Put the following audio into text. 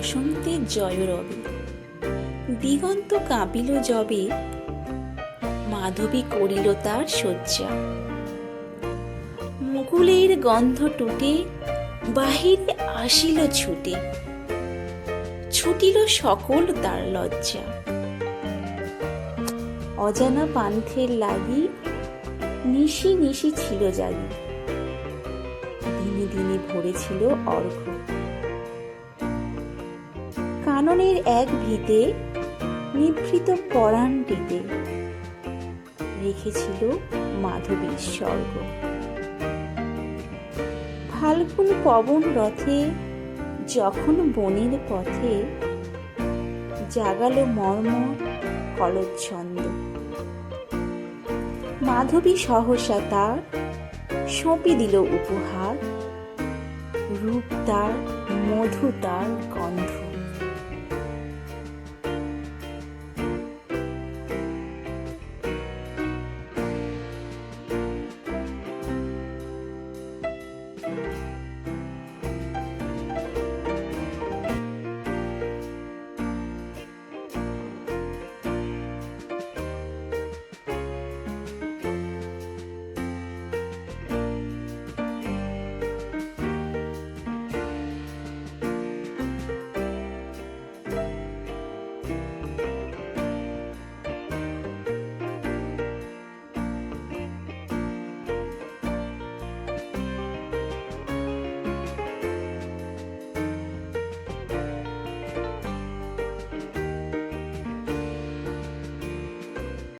বসন্তের জয়রবে দিগন্ত কাঁপিল যবে মাধবী করিল তার শয্যা। মুকুলের গন্ধ টুটে, বাহিরে আসিল ছুটে। ছুটিল সকল তার লজ্জা। অজানা পান্থের লাগি, নিশি নিশি ছিল জাগি। দিনে দিনে ভরেছিল অর্ঘ কাননের এক ভিতে নিভৃত পরাণটিতে রেখেছিল মাধবীর স্বর্গ। ফাল্গুন পবন রথে যখন বনের পথে জাগালো মর্ম কলচ্ছন্দ। মাধবী সহসা তার সঁপি দিল উপহার। রূপ তার, মধু তার গন্ধ।